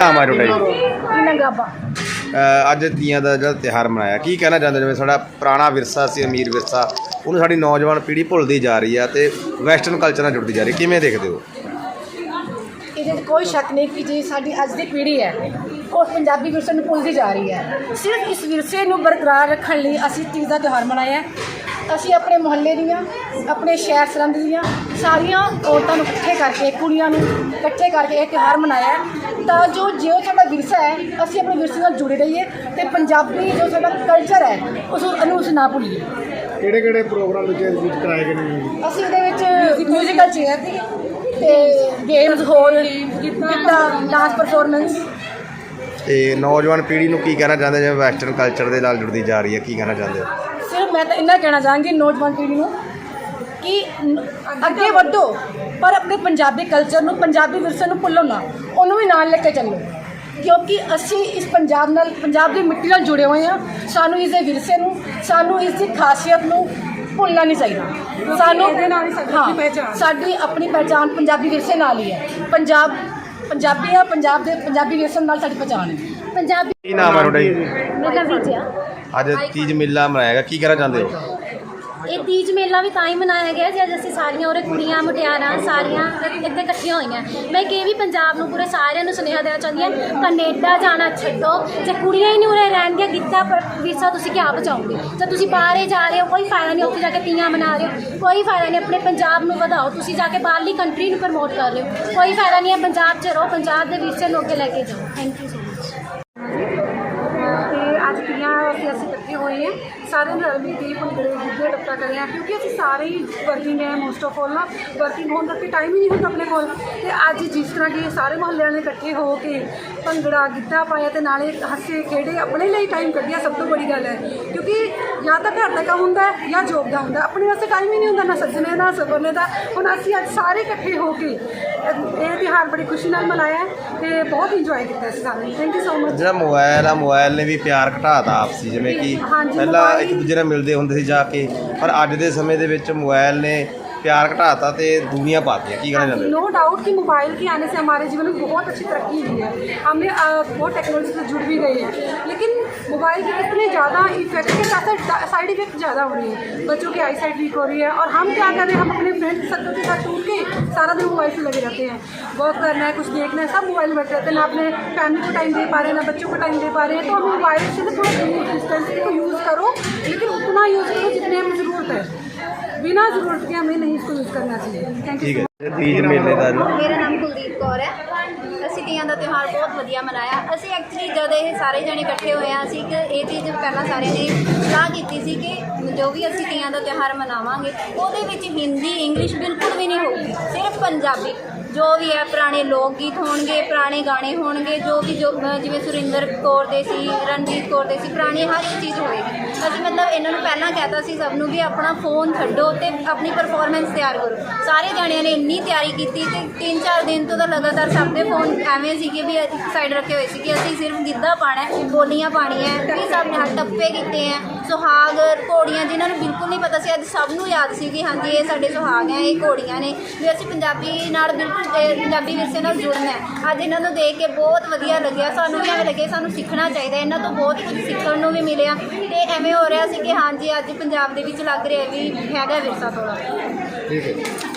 ਨਾਮ ਆ ਤੁਹਾਡਾ ਜੀ ਨੰਗਾਬਾ ਅਹ ਅੱਜ ਤੀਆਂ ਦਾ ਜਿਹੜਾ ਤਿਹਾਰ ਮਨਾਇਆ ਕੀ ਕਹਿਣਾ ਚਾਹੁੰਦੇ ਜਿਵੇਂ ਸਾਡਾ ਪੁਰਾਣਾ ਵਿਰਸਾ ਸੀ ਅਮੀਰ ਵਿਰਸਾ ਉਹਨੂੰ ਸਾਡੀ ਨੌਜਵਾਨ ਪੀੜ੍ਹੀ ਭੁੱਲਦੀ ਜਾ ਰਹੀ ਆ ਤੇ ਵੈਸਟਰਨ ਕਲਚਰ ਨਾਲ ਜੁੜਦੀ ਜਾ ਰਹੀ ਕਿਵੇਂ ਦੇਖਦੇ ਹੋ? ਇਹਦੇ 'ਚ ਕੋਈ ਸ਼ੱਕ ਨਹੀਂ ਕਿ ਜੀ ਸਾਡੀ ਅੱਜ ਦੀ ਪੀੜ੍ਹੀ ਹੈ ਉਹ ਪੰਜਾਬੀ ਵਿਰਸੇ ਨੂੰ ਭੁੱਲਦੀ ਜਾ ਰਹੀ ਹੈ। ਸਿਰਫ ਇਸ ਵਿਰਸੇ ਨੂੰ ਬਰਕਰਾਰ ਰੱਖਣ ਲਈ ਅਸੀਂ ਤੀਜ ਦਾ ਤਿਉਹਾਰ ਮਨਾਇਆ ਹੈ। ਅਸੀਂ ਆਪਣੇ ਮੁਹੱਲੇ ਦੀਆਂ ਆਪਣੇ ਸ਼ਹਿਰ ਸਰਹੰਦ ਦੀਆਂ ਸਾਰੀਆਂ ਔਰਤਾਂ ਨੂੰ ਇਕੱਠੇ ਕਰਕੇ ਕੁੜੀਆਂ ਨੂੰ ਇਕੱਠੇ ਕਰਕੇ ਇਹ ਤਿਉਹਾਰ ਮਨਾਇਆ ਹੈ। ਤਾਂ ਜੋ ਜਿਉਂ ਸਾਡਾ ਵਿਰਸਾ ਹੈ ਅਸੀਂ ਆਪਣੇ ਵਿਰਸੇ ਨਾਲ ਜੁੜੇ ਰਹੀਏ ਤੇ ਪੰਜਾਬੀ ਜੋ ਸਾਡਾ ਕਲਚਰ ਹੈ ਉਸ ਨੂੰ ਅਸੀਂ ਨਾ ਭੁੱਲੀਏ। ਕਿਹੜੇ ਕਿਹੜੇ ਪ੍ਰੋਗਰਾਮ ਵਿੱਚ ਵਿੱਚ ਕਰਾਏ ਗਏ ਨੇ ਅਸੀਂ ਇਹਦੇ ਵਿੱਚ ਮਿਊਜ਼ੀਕਲ ਚੇਅਰ ਦੀ ਤੇ ਗੇਮਸ ਹੋਰ ਗਿੱਧਾ ਡਾਂਸ ਪਰਫਾਰਮੈਂਸ ਤੇ ਨੌਜਵਾਨ ਪੀੜ੍ਹੀ ਨੂੰ ਕੀ ਕਹਿਣਾ ਚਾਹੁੰਦੇ ਜਿਵੇਂ ਵੈਸਟਰਨ ਕਲਚਰ ਦੇ ਨਾਲ ਜੁੜਦੀ ਜਾ ਰਹੀ ਹੈ ਕੀ ਕਹਿਣਾ ਚਾਹੁੰਦੇ ਹੋ? ਸਿਰਫ ਮੈਂ ਤਾਂ ਇੰਨਾ ਕਹਿਣਾ ਚਾਹਾਂਗੀ ਨੌਜਵਾਨ ਪੀੜ੍ਹੀ ਨੂੰ ਕਿ ਅੱਗੇ ਵਧੋ। ਪਰ ਆਪਣੇ ਪੰਜਾਬੀ ਕਲਚਰ ਨੂੰ ਪੰਜਾਬੀ ਵਿਰਸੇ ਨੂੰ ਭੁੱਲੋ ਨਾ। ਉਹਨੂੰ ਵੀ ਨਾਲ ਲੈ ਕੇ ਚੱਲੋ। ਕਿਉਂਕਿ ਅਸੀਂ ਇਸ ਪੰਜਾਬ ਨਾਲ ਪੰਜਾਬ ਦੀ ਮਿੱਟੀ ਨਾਲ ਜੁੜੇ ਹੋਏ ਹਾਂ। ਸਾਨੂੰ ਇਸ ਦੇ ਵਿਰਸੇ ਨੂੰ ਸਾਨੂੰ ਇਸ ਦੀ ਖਾਸੀਅਤ ਨੂੰ ਭੁੱਲਣਾ ਨਹੀਂ ਚਾਹੀਦਾ। ਸਾਨੂੰ ਇਹਦੇ ਨਾਲ ਹੀ ਸਾਡੀ ਪਹਿਚਾਨ ਸਾਡੀ ਆਪਣੀ ਪਹਿਚਾਨ ਪੰਜਾਬੀ ਵਿਰਸੇ ਨਾਲ ਹੀ ਹੈ। ਪੰਜਾਬ ਪੰਜਾਬੀ ਆ ਪੰਜਾਬ ਦੇ ਪੰਜਾਬੀ ਵਿਰਸੇ ਨਾਲ ਸਾਡੀ ਪਹਿਚਾਨ ਹੈ। ਪੰਜਾਬੀ ਕੀ ਨਾਮ ਆ ਤੁਹਾਡਾ ਜੀ? ਮੇਲਾ ਵਿਜਿਆ। ਅੱਜ ਤੀਜ ਮੇਲਾ ਮਨਾਇਆ ਕੀ ਕਹਿਣਾ ਚਾਹੁੰਦੇ ਹੋ? ਇਹ ਤੀਜ ਮੇਲਾ ਵੀ ਤਾਂ ਹੀ ਮਨਾਇਆ ਗਿਆ ਜੇ ਅੱਜ ਅਸੀਂ ਸਾਰੀਆਂ ਉਰੇ ਕੁੜੀਆਂ, ਮੁਟਿਆਰਾਂ ਸਾਰੀਆਂ ਇੱਥੇ ਇਕੱਠੀਆਂ ਹੋਈਆਂ। ਮੈਂ ਕਿ ਵੀ ਪੰਜਾਬ ਨੂੰ ਪੂਰੇ ਸਾਰਿਆਂ ਨੂੰ ਸੁਨੇਹਾ ਦੇਣਾ ਚਾਹੁੰਦੀ ਹਾਂ, ਕੈਨੇਡਾ ਜਾਣਾ ਛੱਡੋ। ਜੇ ਕੁੜੀਆਂ ਹੀ ਨਹੀਂ ਉਰੇ ਰਹਿਣਗੀਆਂ, ਗਿੱਧਾ ਪਰ ਵਿਰਸਾ ਤੁਸੀਂ ਕਿਆ ਬਚਾਓਗੇ? ਜੇ ਤੁਸੀਂ ਬਾਹਰੇ ਜਾ ਰਹੇ ਹੋ, ਕੋਈ ਫਾਇਦਾ ਨਹੀਂ ਉੱਥੇ ਜਾ ਕੇ ਤੀਆਂ ਮਨਾ ਰਹੇ ਹੋ। ਕੋਈ ਫਾਇਦਾ ਨਹੀਂ ਆਪਣੇ ਪੰਜਾਬ ਨੂੰ ਵਧਾਓ, ਤੁਸੀਂ ਜਾ ਕੇ ਬਾਹਰਲੀ ਕੰਟਰੀ ਨੂੰ ਪ੍ਰਮੋਟ ਕਰ ਰਹੇ ਹੋ। ਕੋਈ ਫਾਇਦਾ ਨਹੀਂ ਹੈ ਪੰਜਾਬ 'ਚ ਰਹੋ, ਪੰਜਾਬ ਦੇ ਵਿਰਸੇ ਨੂੰ ਅੱਗੇ ਲੈ ਕੇ ਜਾਓ। ਥੈਂਕ ਯੂ ਸੋ ਮਚ ਤੇ ਅੱਜ ਤੀਆਂ ਅਸੀਂ ਇਕੱਠੇ ਹੋਏ ਹਾਂ ਸਾਰੇ ਰਲ ਮਿਲ ਕੇ ਭੰਗੜੇ ਗਿੱਧੇ ਟੱਪਾ ਕਰੇ ਕਿਉਂਕਿ ਅਸੀਂ ਸਾਰੇ ਹੀ ਵਰਕਿੰਗ ਹੈ ਮੋਸਟ ਆਫ ਆਲ ਨਾ। ਵਰਕਿੰਗ ਹੋਣ ਕਰਕੇ ਟਾਈਮ ਹੀ ਨਹੀਂ ਹੁੰਦਾ ਆਪਣੇ ਕੋਲ। ਤੇ ਅੱਜ ਜਿਸ ਤਰ੍ਹਾਂ ਕਿ ਸਾਰੇ ਮੁਹੱਲਿਆਂ ਨੇ ਇਕੱਠੇ ਹੋ ਕੇ ਭੰਗੜਾ ਗਿੱਧਾ ਪਾਇਆ ਤੇ ਨਾਲੇ ਹੱਸੇ ਖੇਡੇ, ਆਪਣੇ ਲਈ ਟਾਈਮ ਕੱਢਿਆ ਸਭ ਤੋਂ ਬੜੀ ਗੱਲ ਹੈ। ਕਿਉਂਕਿ ਜਾਂ ਤਾਂ ਘਰ ਦਾ ਕੰਮ ਹੁੰਦਾ ਜਾਂ ਜੋਬ ਦਾ ਹੁੰਦਾ ਆਪਣੇ ਵਾਸਤੇ ਟਾਈਮ ਹੀ ਨਹੀਂ ਹੁੰਦਾ ਨਾ ਸੱਜਣੇ ਦਾ ਸਬਰਨੇ ਦਾ। ਹੁਣ ਅਸੀਂ ਅੱਜ ਸਾਰੇ ਇਕੱਠੇ ਹੋ ਕੇ ਇਹ ਤਿਉਹਾਰ ਬੜੀ ਖੁਸ਼ੀ ਨਾਲ ਮਨਾਇਆ ਹੈ ਤੇ ਬਹੁਤ ਇੰਜੋਏ ਕੀਤਾ ਅਸੀਂ ਸਾਰੇ ਥੈਂਕ ਯੂ ਸੋ ਮਚ ਜਿਹੜਾ ਮੋਬਾਈਲ ਆ ਮੋਬਾਈਲ ਨੇ ਵੀ ਪਿਆਰ ਘਟਾਤਾ ਆਪਸੀ ਜਿਵੇਂ ਕਿ ਹਾਂਜੀ, ਪਹਿਲਾਂ ਇੱਕ ਦੂਜੇ ਨਾਲ ਮਿਲਦੇ ਹੁੰਦੇ ਸੀ ਜਾ ਕੇ ਪਰ ਅੱਜ ਦੇ ਸਮੇਂ ਦੇ ਵਿੱਚ ਮੋਬਾਈਲ ਨੇ ਪਿਆਰ ਘਟਾਤਾ ਤੇ ਦੂਰੀਆਂ ਪਾਤੀਆਂ ਕੀ ਕਹਿਣਾ ਚਾਹੁੰਦੇ ਹੋ नो डाउट कि मोबाइल के आने से हमारे जीवन में बहुत अच्छी तरक्की हुई है हमने अ, बहुत टेक्नोलॉजी से जुड़ भी गए हैं लेकिन मोबाइल के कितने ज़्यादा इफेक्ट के साथ साथ साइड इफेक्ट ज़्यादा हो रही है बच्चों की आई साइड वीक हो रही है और हम क्या कर रहे हैं हम अपने फ्रेंड सर्कल के साथ टूट के सारा दिन मोबाइल से लगे रहते हैं वर्क करना है कुछ देखना है सब मोबाइल में बैठे रहते हैं ना अपने फैमिली को टाइम दे पा रहे हैं ना बच्चों को टाइम दे पा रहे हैं तो हमें मोबाइल से ना थोड़ा दूर डिस्टेंस को यूज़ करो लेकिन उतना यूज़ बिना ज़रूरत के हमें नहीं इसको यूज़ करना चाहिए थैंक यू ਠੀਕ ਹੈ ਤੀਜ ਮੇਲੇ ਦਾ ਮੇਰਾ ਨਾਮ ਕੁਲਦੀਪ ਕੌਰ ਹੈ ਅਸੀਂ ਤੀਆਂ ਦਾ ਤਿਉਹਾਰ ਬਹੁਤ ਵਧੀਆ ਮਨਾਇਆ। ਅਸੀਂ ਐਕਚੁਅਲੀ ਜਦ ਇਹ ਸਾਰੇ ਜਣੇ ਇਕੱਠੇ ਹੋਏ ਆ ਅਸੀਂ ਇੱਕ ਇਹ ਚੀਜ਼ ਪਹਿਲਾਂ ਸਾਰਿਆਂ ਨੇ ਸਲਾਹ ਕੀਤੀ ਸੀ ਕਿ ਜੋ ਵੀ ਅਸੀਂ ਤੀਆਂ ਦਾ ਤਿਉਹਾਰ ਮਨਾਵਾਂਗੇ, ਉਹਦੇ ਵਿੱਚ ਹਿੰਦੀ, ਇੰਗਲਿਸ਼ ਬਿਲਕੁਲ ਵੀ ਨਹੀਂ ਹੋਊਗੀ। ਸਿਰਫ ਪੰਜਾਬੀ। ਜੋ ਵੀ ਹੈ, ਪੁਰਾਣੇ ਲੋਕ ਗੀਤ ਹੋਣਗੇ, ਪੁਰਾਣੇ ਗਾਣੇ ਹੋਣਗੇ, ਜੋ ਵੀ ਜੋ ਜਿਵੇਂ ਸੁਰਿੰਦਰ ਕੌਰ ਦੇ ਸੀ, ਰਣਜੀਤ ਕੌਰ ਦੇ ਸੀ, ਪੁਰਾਣੀ ਹਰ ਇੱਕ ਚੀਜ਼ ਹੋਏਗੀ। ਅਸੀਂ ਮਤਲਬ ਇਹਨਾਂ ਨੂੰ ਪਹਿਲਾਂ ਕਹਿਤਾ ਸੀ, ਸਭ ਨੂੰ ਵੀ ਆਪਣਾ ਫੋਨ ਛੱਡੋ ਤੇ ਆਪਣੀ ਪਰਫਾਰਮੈਂਸ ਤਿਆਰ ਕਰੋ। ਸਾਰੇ ਜਣਿਆਂ ਨੇ ਇੰਨੀ ਤਿਆਰੀ ਕੀਤੀ ਤੇ ਤਿੰਨ ਚਾਰ ਦਿਨ ਤੋਂ ਤਾਂ ਲਗਾਤਾਰ ਸਭ ਦੇ ਫੋਨ ਐਵੇਂ ਸੀਗੇ ਵੀ ਇੱਕ ਸਾਈਡ ਰੱਖੇ ਹੋਏ ਸੀ ਕਿ ਅਸੀਂ ਸਿਰਫ ਗਿੱਧਾ ਪਾਣਾ ਹੈ, ਬੋਲੀਆਂ ਪਾਣੀਆਂ ਹੈ ਵੀ ਸਭ ਨੇ ਹੱਥ ਟੱਪੇ ਕੀਤੇ ਹੈ। ਸੁਹਾਗ, ਘੋੜੀਆਂ ਜਿਨ੍ਹਾਂ ਨੂੰ ਬਿਲਕੁਲ ਨਹੀਂ ਪਤਾ ਸੀ, ਅੱਜ ਸਭ ਨੂੰ ਯਾਦ ਸੀ ਕਿ ਹਾਂਜੀ, ਇਹ ਸਾਡੇ ਸੁਹਾਗ ਹੈ, ਇਹ ਘੋੜੀਆਂ ਨੇ। ਵੀ ਅਸੀਂ ਪੰਜਾਬੀ ਨਾਲ ਬਿਲਕੁਲ, ਇਹ ਪੰਜਾਬੀ ਵਿਰਸੇ ਨਾਲ ਜੁੜਨਾ ਹੈ। ਅੱਜ ਇਹਨਾਂ ਨੂੰ ਦੇਖ ਕੇ ਬਹੁਤ ਵਧੀਆ ਲੱਗਿਆ, ਸਾਨੂੰ ਵੀ ਐਵੇਂ ਲੱਗੇ ਸਾਨੂੰ ਸਿੱਖਣਾ ਚਾਹੀਦਾ ਇਹਨਾਂ ਤੋਂ ਬਹੁਤ ਕੁਝ ਸਿੱਖਣ ਨੂੰ ਵੀ ਮਿਲਿਆ। ਤੇ ਐਵੇਂ ਹੋ ਰਿਹਾ ਸੀ ਕਿ ਹਾਂਜੀ, ਅੱਜ ਪੰਜਾਬ ਦੇ ਵਿੱਚ ਲੱਗ ਰਿਹਾ ਵੀ ਹੈਗਾ ਵਿਰਸਾ ਥੋੜਾ ਠੀਕ ਹੈ